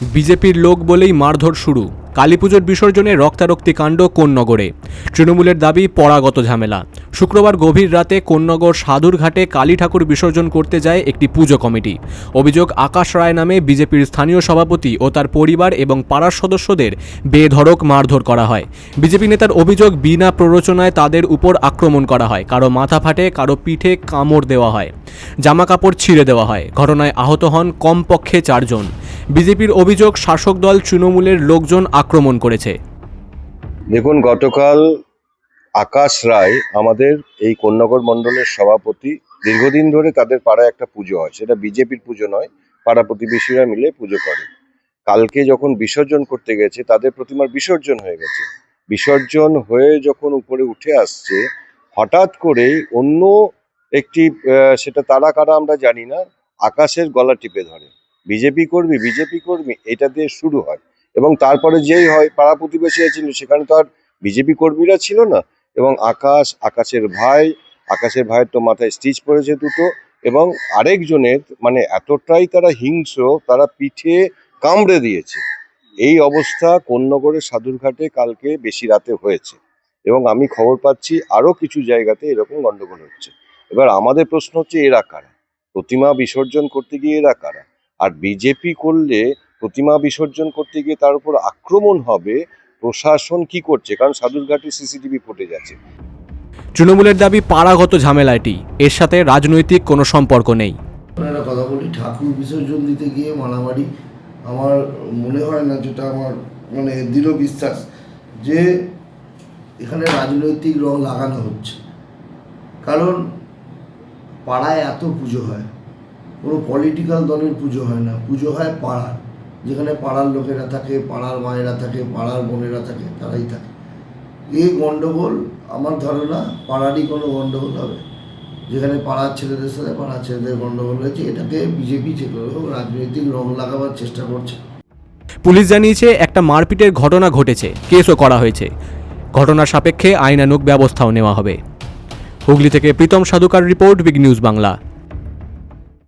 বিজেপির লোক বলেই মারধর শুরু। কালীপুজোর বিসর্জনে রক্তারক্তি কাণ্ড কোন্নগরে। তৃণমূলের দাবি, পরাগত ঝামেলা। শুক্রবার গভীর রাতে কোন্নগর সাধুর ঘাটে কালী ঠাকুর বিসর্জন করতে যায় একটি পুজো কমিটি। অভিযোগ, আকাশ রায় নামে বিজেপির স্থানীয় সভাপতি ও তার পরিবার এবং পাড়ার সদস্যদের বেধড়ক মারধর করা হয়। বিজেপি নেতার অভিযোগ, বিনা প্ররোচনায় তাদের উপর আক্রমণ করা হয়। কারও মাথা ফাটে, কারও পিঠে কামড় দেওয়া হয়। জামা কাপড় ছিঁড়ে দেওয়া হয়। ঘটনায় আহত হন কমপক্ষে চারজন। বিজেপির অভিযোগ শাসক দল তৃণমূলের লোকজন আক্রমণ করেছে। দেখুন, গতকাল আকাশ রায় আমাদের এই কন্যাগর মণ্ডলের সভাপতি দীর্ঘদিন ধরে তাদের পাড়ায় একটা পুজো হয়। সেটা বিজেপির পুজো নয়, পাড়া প্রতিবেশীরা মিলে পুজো করে। কালকে যখন বিসর্জন করতে গেছে, তাদের প্রতিমার বিসর্জন হয়ে গেছে। বিসর্জন হয়ে যখন উপরে উঠে আসছে, হঠাৎ করে অন্য একটি সেটা তারা কারা আমরা জানি না, আকাশের গলা টিপে ধরে। বিজেপি কর্মী বিজেপি কর্মী, এটা দিয়ে শুরু হয়। এবং তারপরে যেই হয়, পাড়া প্রতিবেশীরা ছিল, সেখানে তো আর বিজেপি কর্মীরা ছিল না। এবং আকাশ, আকাশের ভাই, আকাশের ভাইয়ের তো মাথায় স্টিচ পড়েছে দুটো। এবং আরেকজনের মানে এতটাই তারা হিংস্র, তারা পিঠে কামড়ে দিয়েছে। এই অবস্থা কোন্নগরের সাধুরঘাটে কালকে বেশি রাতে হয়েছে। এবং আমি খবর পাচ্ছি, আরও কিছু জায়গাতে এরকম গন্ডগোল হচ্ছে। এবার আমাদের প্রশ্ন হচ্ছে, এরা কারা? প্রতিমা বিসর্জন করতে গিয়ে এরা কারা? আর বিজেপি করলে প্রতিমা বিসর্জন করতে গিয়ে তার উপর আক্রমণ হবে প্রশাসন কি করছে? কারণ সাধুরঘাটে সিসিটিভি ফুটেজ আছে। তৃণমূলের দাবি পাড়াগত ঝামেলাটি। এর সাথে রাজনৈতিক কোনো সম্পর্ক নেই। একটা কথা বলি ঠাকুর বিসর্জন দিতে গিয়ে মারামারি আমার মনে হয় না যেটা আমার মানে দৃঢ় বিশ্বাস যে এখানে রাজনৈতিক রং লাগানো হচ্ছে। কারণ পাড়ায় এত পুজো হয়। কোনো পলিটিক্যাল দলের পুজো হয় না। পুজো হয় পাড়ার, যেখানে পাড়ার লোকেরা থাকে, পাড়ার মায়েরা থাকে, পাড়ার বোনেরা থাকে, তারাই থাকে। এই গণ্ডগোল আমার ধারণা, পাড়ারই কোনো গণ্ডগোল হবে। যেখানে পাড়ার ছেলেদের সাথে পাড়ার ছেলেদের গণ্ডগোল হয়েছে, এটাকে বিজেপি যে করে রাজনৈতিক রং লাগাবার চেষ্টা করছে। পুলিশ জানিয়েছে, একটা মারপিটের ঘটনা ঘটেছে, কেসও করা হয়েছে। ঘটনার সাপেক্ষে আইনানুগ ব্যবস্থাও নেওয়া হবে। হুগলি থেকে Pritam Sadhukar report, big news Bangla.